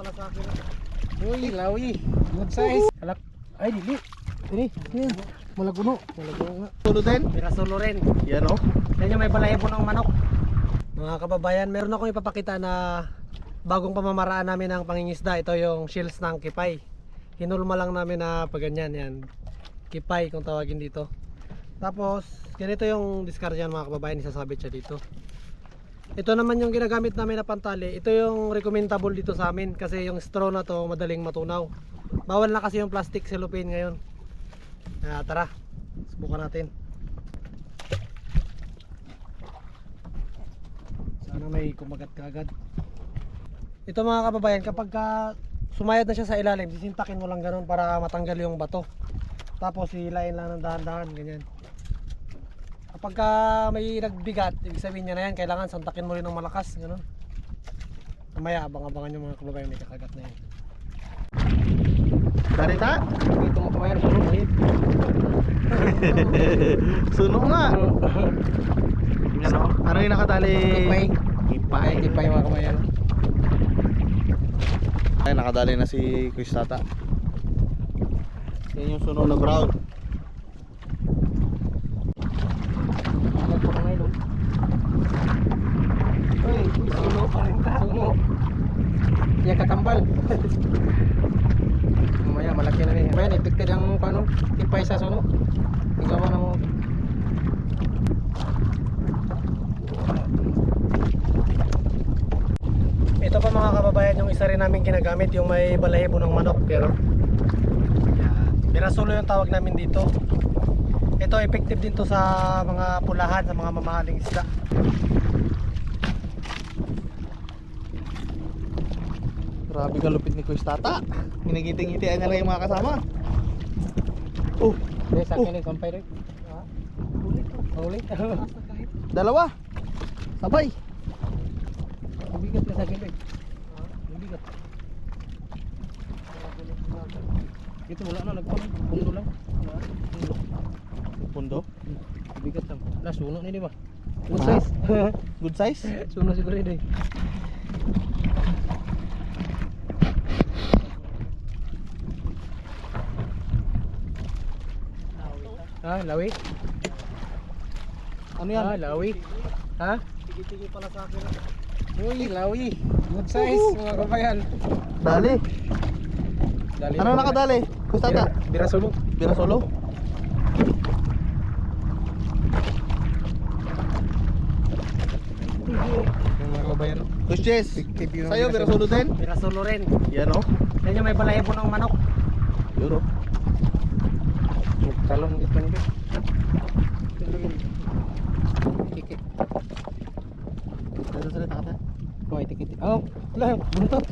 pala sa akin. Uy, lawi. Good size. Alak. Ay, dili. Ini, yan. Malaguno. Malaguno nga. Tulo din? Pirasulo rin. Yan o. Yan yung may balahibo ng manok. Mga kababayan, meron akong ipapakita na bagong pamamaraan namin ng pangingisda. Ito yung shells ng kipay. Hinulma lang namin na paganyan yan. Kipay kung tawagin dito. Tapos, ganito yung discard yan mga kababayan. Isasabit siya dito. Ito naman yung ginagamit namin na pantali. Ito yung recommendable dito sa amin kasi yung straw na to madaling matunaw. Bawal na kasi yung plastic cellophane ngayon. Ah, tara, subukan natin. Sana may kumagat kagad. Ito mga kababayan, kapag ka sumayad na siya sa ilalim, sisintakin mo lang ganun para matanggal yung bato. Tapos hilain lang ng dahan-dahan, ganyan. Kapag ka may nagbigat, ibig sabihin niya na yan, kailangan santakin mo rin ng malakas, ganun. Mamaya, abang-abangan yung mga kababayan, may kakagat na yan. Darita? Ito mo kumain sa loob. Sunog nga. Ano? Ano yung nakatali? Kipay. Kipay. Kipay mga kumayan. Ay, nakadali na si Chris Tata. Yan yung sunog na brown. Uy, suno pa rin ta. Suno. Yan katambal. Mamaya malaki na rin. Bayan, epekted ang paano, kipay sa suno. Igawa na mo. Ito pa mga kababayan yung isa rin namin ginagamit yung may balahibo ng manok pero. Birasulo yung tawag namin dito. Ito effective din to sa mga pulahan, sa mga mamahaling isda. Grabe ka lupit ni Chris Tata. Ginigiting-ngitian niya lang yung mga kasama. Oh, Hindi, sa akin yung sampay rin. Ulit. dalawa. Sabay. Mabigat ka sa akin rin. Mabigat. Ito wala na, nagpang. Pundo lang. Pundo. Mabigat lang. Lah, suno na di ba? Good size. Good size? Suno siguro yun eh. Ah, lawi? Ano yan? Ah, lawi. Ha? Tigi-tigi pala sa akin. Uy, lawi. Good size, mga kabayan. Dali. Dali Ano nakadali? Chris Tata? Bira sulo. Bira solo? Mga kabayan. Chris Jess. Sa'yo, bira solo din? Birasulo rin. Yan o. Yan yung may balahibo ng manok. Yun o. Talong ito nito. Tikit. Dito sa rita kata. Oh, tikit. Oh, lah, buntot.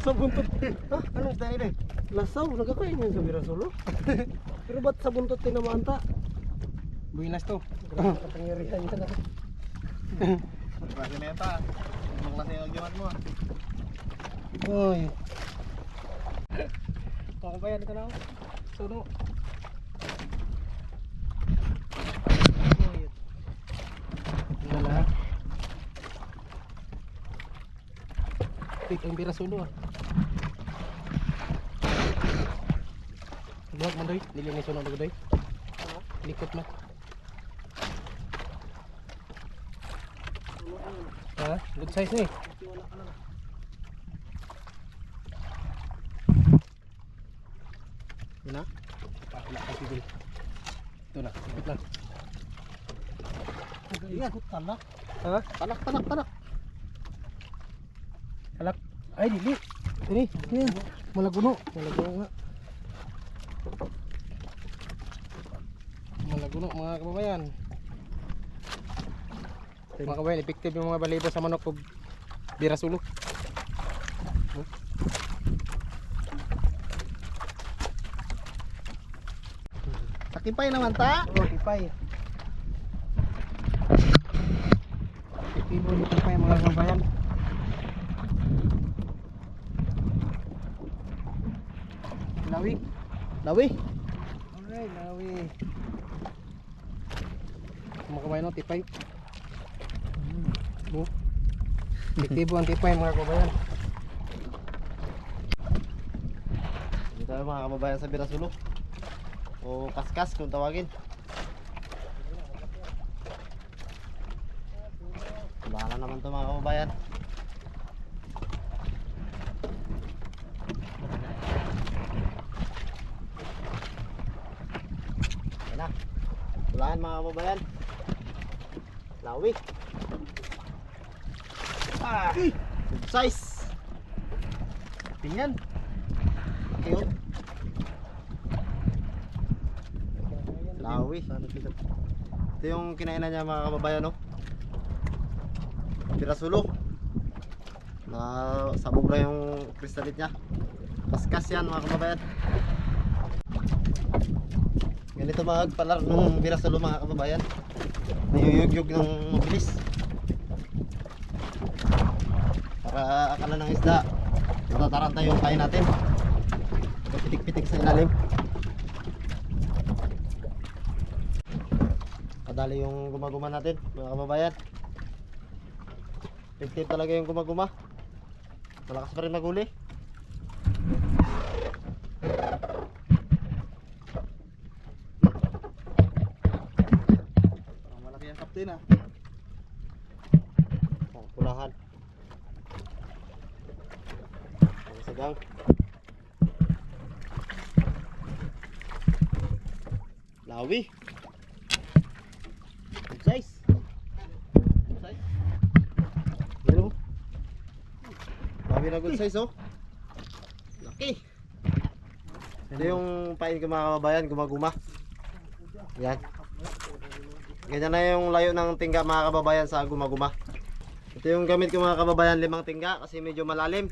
sa buntot. ha? Anong isda nila? Lasaw, nagkakain yan sa birasulo. Pero ba't sa buntot tinamaan ta? Buinas to. Grabe kapangyarihan yan. ah. Klase na yata. Anong klase yung agimat mo? ah? Uy. Mga kabayan, ito na ako. Suno. Wala. Tik ang bira sulo ah. Buhat man doy, dili ni suno doy. Likot man. Ha? Good size ni. Yun na. Pakila ka sigil. Ito na, ikot lang. Ikot talak. Ha? Tanak, tanak, tanak. Alak. Ay, dili. Ini, ini. Malaguno. Malaguno nga. Malaguno mga kababayan. Mga kababayan, effective yung mga balibo sa manok kung bira sulok. Takipay naman ta. Oh, tipay. Effective yung tipay mga kababayan. Lawi. Lawi. Alright, lawi. Mga kabayan, no, tipay. Oh. Effective ang tipay mga kabayan. Dito tayo mga kababayan sa Birasulo. O kaskas kung tawagin. Bahala naman to mga kababayan. Ayan na. Tulaan mga kababayan. Lawi. Ah, good size. Tingnan. Okay, oh. Lawi. Ito yung kinainan niya mga kababayan, no? Pirasulo. Na sabog na yung kristalit niya. Kaskas yan mga kababayan. Ganito magpalar ng birasulo mga kababayan. Nayuyugyug ng mabilis. Para akala ng isda. Matataranta yung kain natin. Pitik-pitik sa ilalim. Kadali yung gumaguma natin, mga kababayan. Effective talaga yung gumaguma. Malakas pa rin maguli. Kapten ah. Oh, pulahan. Ang sagang. Lawi. Good size. Good. Lawi na good size oh. Laki. Ito yung pain ko mga kababayan, gumaguma. Yan. Ganyan na yung layo ng tingga mga kababayan sa gumaguma. Ito yung gamit ko mga kababayan, limang tingga kasi medyo malalim.